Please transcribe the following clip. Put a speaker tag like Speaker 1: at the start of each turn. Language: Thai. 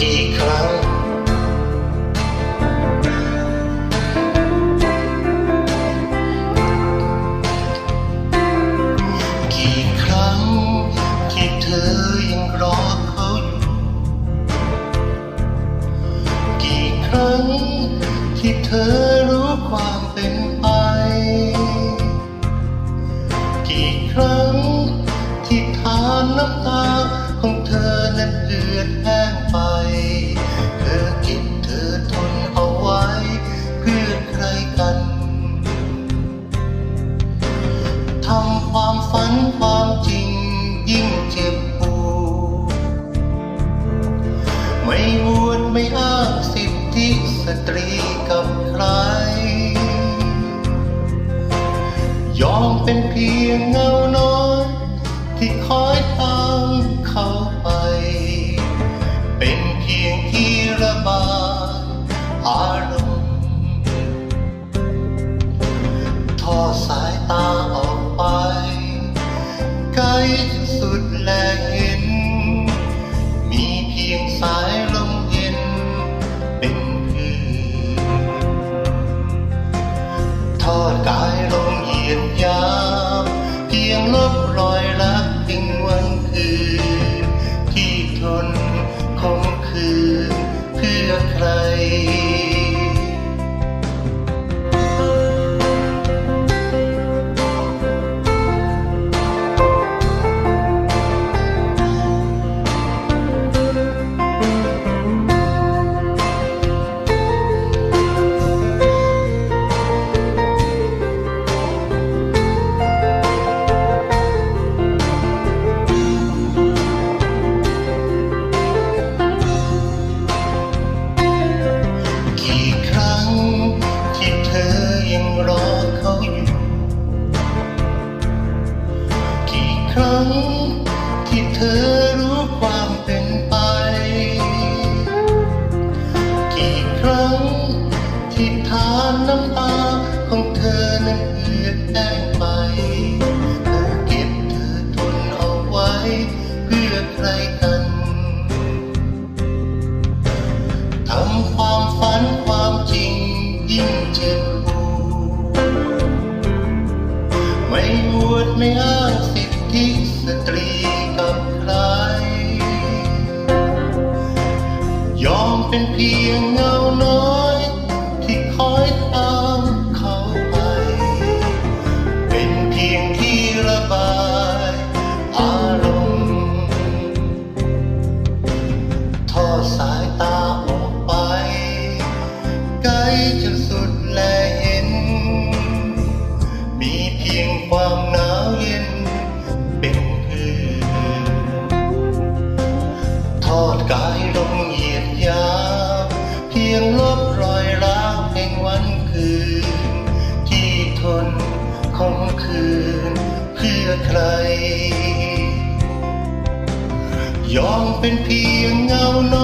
Speaker 1: กี่ครั้ง กี่ครั้งที่เธอยังรอเขาอยู่ กี่ครั้งที่เธอรู้ความเป็นไป กี่ครั้งที่ทานน้ำตาของเธอนั้นเลือดแห้งไป ความฝันความจริงยิ่งเจ็บปวดไม่อวดไม่อ้างสิทธิสตรีกับใคร ยอมเป็นเพียงเงาน้อยที่คอยตามเขาไป เป็นเพียงที่ระบายอารมณ์ทอดสายตาออกไปไก พื่ ครั้ง ที่เธอรู้ความเป็นไป กี่ครั้ง ที่ทานน้ำตาของเธอนั้นเอือดแห้งไปเธอเก็บเธอทนเอาไว้ เพื่อใครกันทำความฝันความจริงยิ่งเจ็บปวดไม่อวดไม่อ้า ทธิสตรีกับใคร ยอมเป็นเพียงเงาน้อย ลงเหยียดยาวเพียงลบรอยร้าวแห่งวันคืน ที่ทนคงคืน เพื่อใคร ยอมเป็นเพียงเงาน้อย